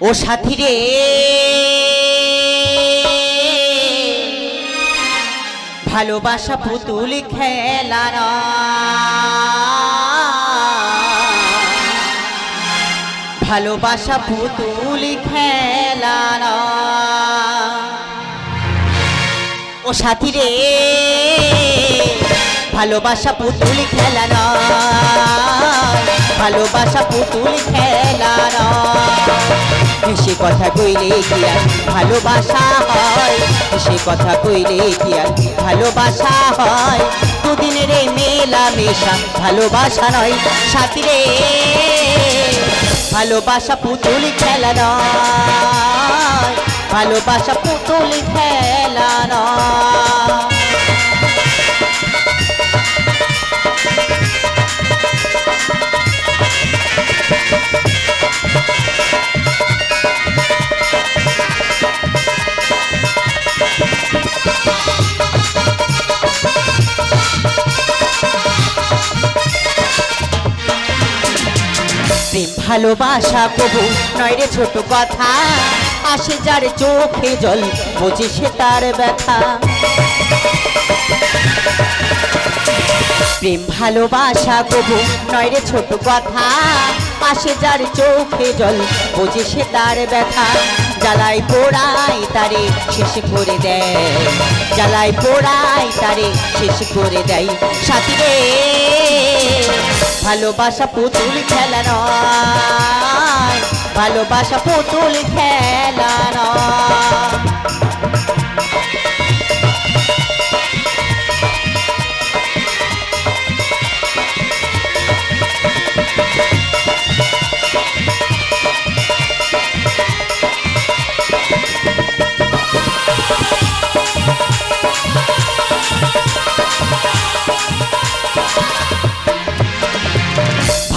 ও সাথী রে ভালোবাসা পুতুল খেলা না ভালোবাসা পুতুল খেলা না ও সাথী রে ভালোবাসা পুতুল খেলা নয় ভালোবাসা পুতুল খেলা সে কথা কইলে কি আর ভালোবাসা হয়? সে কথা কইলে কি আর ভালোবাসা হয়? দুদিনের এই মেলা মেশা ভালোবাসা নয়, সাথী রে। ভালোবাসা পুতুল খেলা নয়, ভালোবাসা পুতুল খেলা নয়। প্রেম, ভালোবাসা কবু নয় রে ছোট কথা, আসে যার চোখে জল, বোঝে সে তার ব্যথা। প্রেম, ভালোবাসা কবু নয় রে ছোট কথা, আসে যার চোখে জল, বোঝে সে তার ব্যথা। জ্বালায় পোড়াই তারে, শেষ করে দেয়। জ্বালায় পোড়াই তারে, শেষ করে দেয়। সাথী রে ভালোবাসা পুতুল খেলা নয়। ভালোবাসা পুতুল খেলা নয়।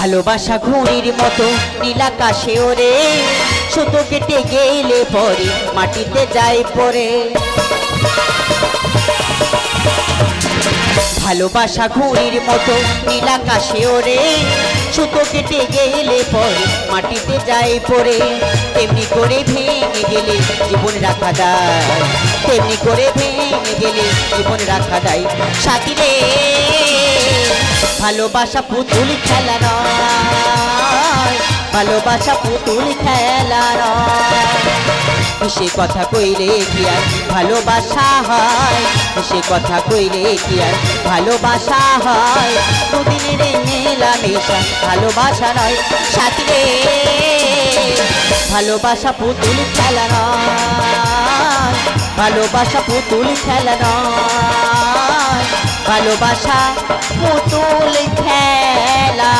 ভালোবাসা ঘুড়ির মতো নীলাকাশে ওরে। সুতো কেটে গেলে পরে মাটিতে যায় পরে। ভালোবাসা ঘুড়ির মতো নীলাকাশে ওরে। সুতো কেটে গেলে পরে মাটিতে যায় পরে। তেমনি করে ভেঙে গেলে জীবন রাখা দেয়। তেমনি করে ভেঙে গেলে জীবন রাখা দেয়। সাথী রে। ভালোবাসা পুতুল খেলা নয়। ভালোবাসা পুতুল খেলা নয়। সে কথা কইলে কি আর ভালোবাসা হয়? সে কথা কইলে কি আর ভালোবাসা হয়? দুদিনের এই মেলা মেশা ভালোবাসা নয়, সাথী ভালোবাসা পুতুল খেলা নয়। ভালোবাসা পুতুল খেলা নয়। ভালোবাসা পুতুল খেলা।